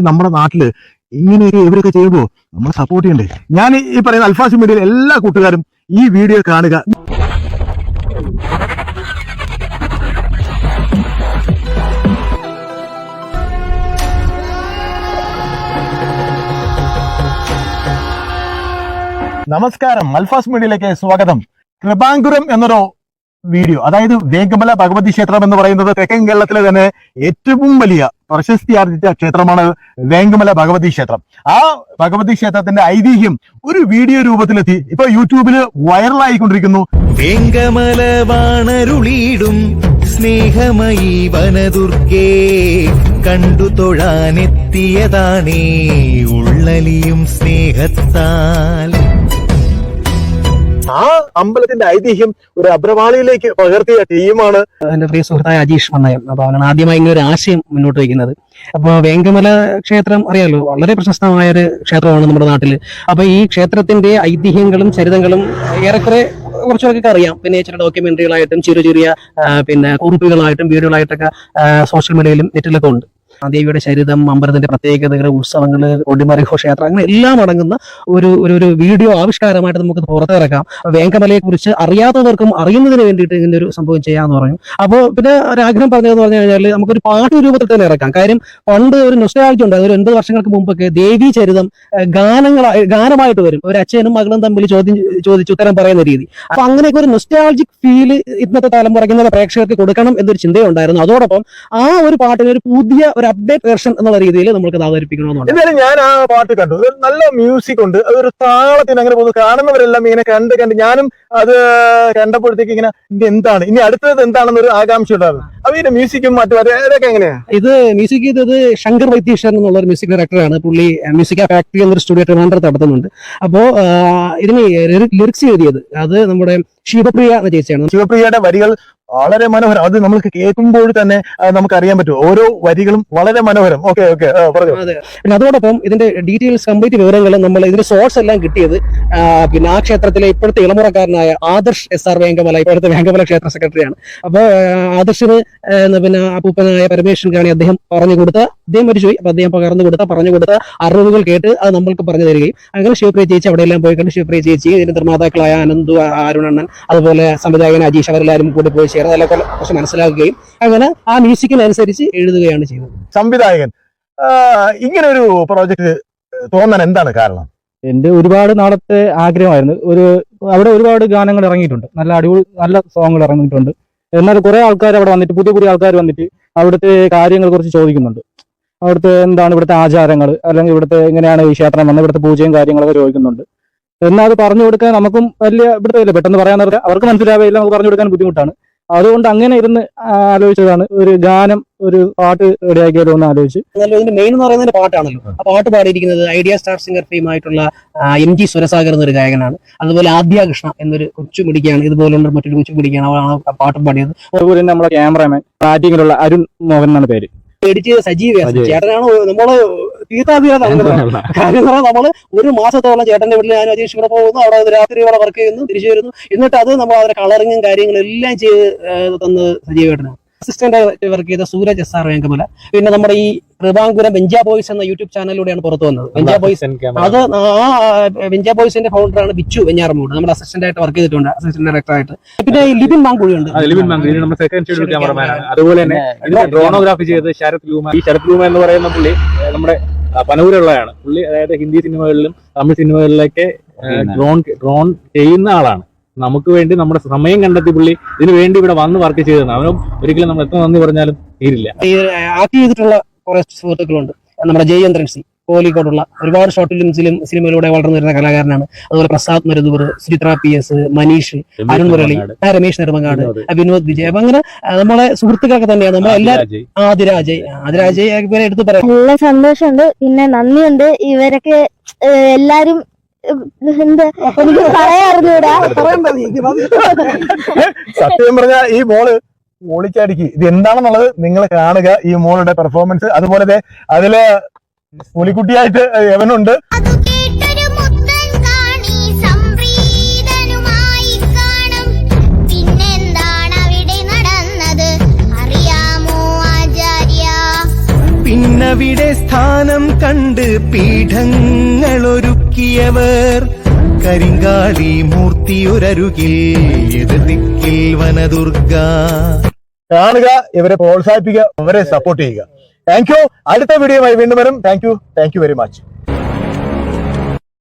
നമ്മുടെ നാട്ടിൽ ഇങ്ങനെയൊക്കെ ഇവരൊക്കെ ചെയ്യുമ്പോൾ നമ്മൾ സപ്പോർട്ട് ചെയ്യണ്ടേ? ഞാൻ ഈ പറയുന്ന അൽഫാസി മീഡിയയിലെ എല്ലാ കൂട്ടുകാരും ഈ വീഡിയോ കാണുക. നമസ്കാരം. അൽഫാസ് മീഡിയയിലേക്ക് സ്വാഗതം. കൃപാങ്കുരം എന്നൊരു വീഡിയോ. അതായത് വേഗമല ഭഗവതി ക്ഷേത്രം എന്ന് പറയുന്നത് തെക്കൻ കേരളത്തിലെ തന്നെ ഏറ്റവും വലിയ പ്രശസ്തി ആർജിച്ച ക്ഷേത്രമാണ് വേങ്കമല ഭഗവതി ക്ഷേത്രം. ആ ഭഗവതി ക്ഷേത്രത്തിന്റെ ഐതിഹ്യം ഒരു വീഡിയോ രൂപത്തിലെത്തി. ഇപ്പൊ യൂട്യൂബിൽ വൈറലായിക്കൊണ്ടിരിക്കുന്നു. വേങ്കമല വാണരുളീടും സ്നേഹമയി വനദുർഗേ കണ്ടു തൊഴാനെത്തിയതാണേ ഉള്ളലിയും സ്നേഹത്താൽ. അമ്പലത്തിന്റെ ഐതിഹ്യം ഒരു അബ്രവാളിയിലേക്ക് പകർത്തിയ ടീമാണ്. എന്റെ പ്രിയ സുഹൃത്തായ അജീഷ് മണ്ണയം. അപ്പൊ അവനാണ് ആദ്യമായി ഇങ്ങനെ ഒരു ആശയം മുന്നോട്ട് വയ്ക്കുന്നത്. അപ്പോൾ വേങ്കമല ക്ഷേത്രം അറിയാലോ വളരെ പ്രശസ്തമായ ഒരു ക്ഷേത്രമാണ് നമ്മുടെ നാട്ടിൽ അപ്പൊ ഈ ക്ഷേത്രത്തിന്റെ ഐതിഹ്യങ്ങളും ചരിതങ്ങളും ഏറെക്കുറെ കുറച്ചൊക്കെ അറിയാം. പിന്നെ ചില ഡോക്യുമെന്ററികളായിട്ടും ചെറിയ ചെറിയ പിന്നെ കുറിപ്പുകളായിട്ടും വീഡിയോകളായിട്ടൊക്കെ സോഷ്യൽ മീഡിയയിലും നെറ്റിലൊക്കെ ഉണ്ട്. ദേവിയുടെ ചരിതം അമ്പലത്തിന്റെ പ്രത്യേകതകൾ ഉത്സവങ്ങൾ കൊടിമറി ഘോഷയാത്ര അങ്ങനെ എല്ലാം അടങ്ങുന്ന ഒരു ഒരു വീഡിയോ ആവിഷ്കാരമായിട്ട് നമുക്ക് പുറത്തിറക്കാം. വേങ്കമലയെ കുറിച്ച് അറിയാത്തവർക്കും അറിയുന്നതിന് വേണ്ടിയിട്ട് ഇങ്ങനെ ഒരു സംഭവം ചെയ്യാന്ന് പറഞ്ഞു അപ്പോൾ പിന്നെ ആഗ്രഹം പറഞ്ഞതെന്ന് പറഞ്ഞു കഴിഞ്ഞാൽ നമുക്കൊരു പാട്ട് രൂപത്തിൽ തന്നെ ഇറക്കാം. കാര്യം പണ്ട് ഒരു നൊസ്റ്റാഴ്ച ഉണ്ട്. ഒരു എൺപത് വർഷങ്ങൾക്ക് മുമ്പൊക്കെ ദേവി ചരിതം ഗാനങ്ങളായി ഗാനമായിട്ട് വരും. ഒരു അച്ഛനും മകളും തമ്മിൽ ചോദ്യം ചോദിച്ച് ഉത്തരം പറയുന്ന രീതി. അപ്പൊ അങ്ങനെയൊക്കെ ഒരു നൊസ്റ്റാൾജിക് ഫീൽ ഇന്നത്തെ തലമുറയ്ക്ക് പ്രേക്ഷകർക്ക് കൊടുക്കണം എന്നൊരു ചിന്തയുണ്ടായിരുന്നു. അതോടൊപ്പം ആ ഒരു പാട്ടിന് ഒരു പുതിയ ഒരു അപ്ഡേറ്റ് വെർഷൻ എന്നുള്ള രീതിയിൽ നമുക്ക് അത് അവതരിപ്പിക്കണമെന്നുണ്ട്. എന്തായാലും ഞാൻ ആ പാട്ട് കണ്ടു. നല്ല മ്യൂസിക് ഉണ്ട്. അതൊരു താളത്തിന് അങ്ങനെ പോകുന്നു. കാണുന്നവരെല്ലാം ഇങ്ങനെ കണ്ട് കണ്ട് ഞാനും അത് കണ്ടപ്പോഴത്തേക്ക് ഇങ്ങനെ ഇത് എന്താണ്? ഇനി അടുത്തത് എന്താണെന്നൊരു ആകാംക്ഷ ഉണ്ടായിരുന്നു അപ്പൊ ഇതിന്റെ മ്യൂസിക്കും മറ്റു അത് അതൊക്കെ എങ്ങനെയാ? ഇത് മ്യൂസിക് ചെയ്തത് ശങ്കർ വൈദ്യീശ്വരൻ എന്നുള്ള ഒരു മ്യൂസിക് ഡയറക്ടറാണ് പുള്ളി മ്യൂസിക് ഫാക്ടറി എന്നൊരു സ്റ്റുഡിയോ ട്രിവാൻഡ്രത്ത് നടത്തുന്നുണ്ട്. അപ്പോ ആ, ഇതിന് ലിറിക്സ് എഴുതിയത് അത് നമ്മുടെ ശിവപ്രിയ എന്ന ചേച്ചിയാണ് ശിവപ്രിയയുടെ വരികൾ വളരെ മനോഹരം. അത് നമുക്ക് കേൾക്കുമ്പോൾ തന്നെ നമുക്ക് അറിയാൻ പറ്റും. ഓരോ വരികളും വളരെ മനോഹരം. Okay okay. പറഞ്ഞു. പിന്നെ അതോടൊപ്പം ഇതിന്റെ ഡീറ്റെയിൽസ് കംപ്ലീറ്റ് വിവരങ്ങൾ നമ്മൾ ഇതിന്റെ സോഴ്സ് എല്ലാം കിട്ടിയത് പിന്നെ ആ ക്ഷേത്രത്തിലെ ഇപ്പോഴത്തെ ഇളമുറക്കാരനായ ആദർശ് എസ് ആർ വേങ്കമല ഇപ്പോഴത്തെ വേങ്കമല ക്ഷേത്ര സെക്രട്ടറിയാണ്. അപ്പോൾ ആദർശിന് പിന്നെ അപ്പൂപ്പനായ പരമേശ്വരൻ കാണി അദ്ദേഹം പറഞ്ഞു കൊടുത്ത അദ്ദേഹം മരിച്ചുപോയി. അപ്പൊ അദ്ദേഹം പകർന്നു കൊടുത്ത പറഞ്ഞു കൊടുത്ത അറിവുകൾ കേട്ട് അത് നമ്മൾക്ക് പറഞ്ഞു തരികയും. അങ്ങനെ ശിവപ്രിയ ചേച്ചി അവിടെ എല്ലാം പോയി കണ്ട് ശിവപ്രിയ ചേച്ചി ഇതിന്റെ നിർമ്മാതാക്കളായ അനന്തു അരുണണ്ണൻ അതുപോലെ സംവിധായകൻ അജീഷ് അവരെല്ലാവരും കൂടി പോയി ചേർന്ന് കുറച്ച് മനസ്സിലാക്കുകയും അങ്ങനെ ആ മ്യൂസിക്കിനനുസരിച്ച് എഴുതുകയാണ് ചെയ്യുന്നത്. സംവിധായകൻ ഇങ്ങനെ ഒരു പ്രോജക്റ്റ് തോന്നാൻ എന്താണ് കാരണം? എന്റെ ഒരുപാട് നാളത്തെ ആഗ്രഹമായിരുന്നു. ഒരു അവിടെ ഒരുപാട് ഗാനങ്ങൾ ഇറങ്ങിയിട്ടുണ്ട്. നല്ല അടിപൊളി നല്ല സോങ്ങുകൾ ഇറങ്ങിയിട്ടുണ്ട്. എന്നാൽ കുറെ ആൾക്കാർ അവിടെ വന്നിട്ട് പുതിയ പുതിയ ആൾക്കാർ വന്നിട്ട് അവിടുത്തെ കാര്യങ്ങളെ കുറിച്ച് ചോദിക്കുന്നുണ്ട്. അവിടുത്തെ എന്താണ് ഇവിടുത്തെ ആചാരങ്ങൾ? അല്ലെങ്കിൽ ഇവിടുത്തെ എങ്ങനെയാണ് ഈ ക്ഷേത്രം വന്നത്? ഇവിടുത്തെ പൂജയും കാര്യങ്ങളൊക്കെ ചോദിക്കുന്നുണ്ട്. എന്നാൽ അത് പറഞ്ഞു കൊടുക്കാൻ നമുക്കും വലിയ ഇവിടുത്തെ പെട്ടെന്ന് പറയാൻ നേരത്തെ അവർക്ക് മനസ്സിലാവില്ല നമുക്ക് പറഞ്ഞു കൊടുക്കാൻ ബുദ്ധിമുട്ടാണ്. അതുകൊണ്ട് അങ്ങനെ ഇരുന്ന് ആലോചിച്ചതാണ്. ഒരു ഗാനം ഒരു പാട്ട് റെഡിയാക്കിയാലോ എന്ന് ആലോചിച്ച്. എന്നാലും ഇതിന്റെ മെയിൻ എന്ന് പറയുന്നത് പാട്ടാണല്ലോ. ആ പാട്ട് പാടിയിരിക്കുന്നത് ഐഡിയ സ്റ്റാർ സിംഗർ ഫെയിം ആയിട്ടുള്ള എം ജി സുരസാഗർ എന്നൊരു ഗായകനാണ്. അതുപോലെ ആദ്യ കൃഷ്ണ എന്നൊരു കൊച്ചു മിടിക്കാണ്. ഇതുപോലുള്ള മറ്റൊരു കൊച്ചു മിടിക്കാണ് അവളാണ് ആ പാട്ട് പാടിയത്. അതുപോലെ തന്നെ നമ്മുടെ ക്യാമറാമാൻ ബാറ്റിങ്ങിലുള്ള അരുൺ മോഹൻ എന്നാണ് പേര്. എഡിറ്റ് ചെയ്ത. സജീവ്. ചേട്ടനാണ്? നമ്മൾ തീർത്ഥാധികം കാര്യം നമ്മൾ പറഞ്ഞാൽ നമ്മൾ ഒരു മാസത്തോളം ചേട്ടന്റെ വീട്ടിൽ ഞാൻ അജീഷ് ഇവിടെ പോകുന്നു. അവിടെ രാത്രി ഇവിടെ വർക്ക് ചെയ്യുന്നു തിരിച്ചു വരുന്നു. എന്നിട്ട് അത് നമ്മൾ അതിന്റെ കളറിങ്ങും കാര്യങ്ങളും എല്ലാം ചെയ്ത് തന്ന് സജീവ അസിസ്റ്റന്റ് വർക്ക് ചെയ്ത സൂരജ് എസ് ആർ വേങ്കമല പിന്നെ നമ്മുടെ ഈ കൃപാങ്കുരം ബെഞ്ചാ ബോയ്സ് എന്ന യൂട്യൂബ് ചാനലിലൂടെയാണ് പുറത്തു വന്നത്. ബെഞ്ചാ ബോയ്സ് അത് ആ ബെഞ്ചാ ബോയ്സിന്റെ ഫൗണ്ടറാണ് ബിച്ചു വെഞ്ഞാറമൂട്. നമ്മുടെ അസിസ്റ്റന്റ് ആയിട്ട് വർക്ക് ചെയ്തിട്ടുണ്ട്. അസിസ്റ്റന്റ് ഡയറക്ടർ ആയിട്ട്. പിന്നെ ഈ ലിബിൻ മാങ്കുഴി ഉണ്ട് ലിബിൻ മാങ്കുഴി. നമ്മുടെ സെക്കൻഡ് ഷെഡ്യൂൾ ക്യാമറമാനാണ് അതുപോലെ തന്നെ ഡ്രോണോഗ്രാഫി ചെയ്ത് ശരത് ലൂമ ഈ ശരത് ലൂമ എന്ന് പറയുന്ന പുള്ളി നമ്മുടെ ആ, പനൂരുള്ളതാണ് പുള്ളി അതായത് ഹിന്ദി സിനിമകളിലും തമിഴ് സിനിമകളിലൊക്കെ ഡ്രോൺ ഡ്രോൺ ചെയ്യുന്ന ആളാണ്. നമുക്ക് വേണ്ടി നമ്മുടെ സമയം കണ്ടെത്തി പുള്ളി ഇതിന് വേണ്ടി ഇവിടെ വന്ന് വർക്ക് ചെയ്തതാണ്. അവനും ഒരിക്കലും നമ്മൾ എത്ര നന്ദി പറഞ്ഞാലും തീരില്ല. ആക്ട് ചെയ്തിട്ടുള്ള കുറെ സുഹൃത്തുക്കളുണ്ട്. നമ്മുടെ ജയചന്ദ്രൻ സി. കോലിക്കോടുള്ള ഒരുപാട് ഷോർട്ട് ഫിലിംസിലും സിനിമയിലൂടെ വളർന്നു വരുന്ന കലാകാരനാണ്. അതുപോലെ പ്രസാദ് മരുദൂർ സുചിത്ര പി എസ് മനീഷ് അരുൺ മുരളി രമേശ് നെടുമങ്ങാട് ആ, വിനോദ് വിജയ്. അപ്പൊ അങ്ങനെ നമ്മളെ സുഹൃത്തുക്കളൊക്കെ തന്നെയാണ്. നമ്മളെ എല്ലാ ആദിരാജയ്. ആദിരാജയ്. ഇവരെ എടുത്ത് പറയാം. നല്ല സന്തോഷമുണ്ട്. പിന്നെ നന്ദിയുണ്ട്. ഇവരൊക്കെ എല്ലാരും എന്താ എനിക്ക് പറയാറിഞ്ഞൂടാ സത്യം പറഞ്ഞ ഈ മോൾ മോളിച്ചടിക്ക്. ഇത് എന്താണെന്നുള്ളത് നിങ്ങൾ കാണുക. ഈ മോളുടെ പെർഫോമൻസ് അതുപോലെ അതിൽ പുലിക്കുട്ടിയായിട്ട് യവനുണ്ട് പിന്നവിടെ കേട്ടൊരു മുത്തൻ കാണി സംപ്രീതനുമായി കാണും. പിന്നെന്താണ് അവിടെ നടന്നത്? അറിയാമോ ആചാര്യ? പിന്ന സ്ഥാനം കണ്ട് പീഠങ്ങൾ ഒരുക്കിയവർ കരിങ്കാളി മൂർത്തിയൊരരുകിൽ എതിർക്കിൽ വനദുർഗ. കാണുക ഇവരെ പ്രോത്സാഹിപ്പിക്കുക അവരെ സപ്പോർട്ട് ചെയ്യുക. താങ്ക് യു അടുത്ത വീഡിയോയുമായി വീണ്ടും വരും. Thank you thank you very much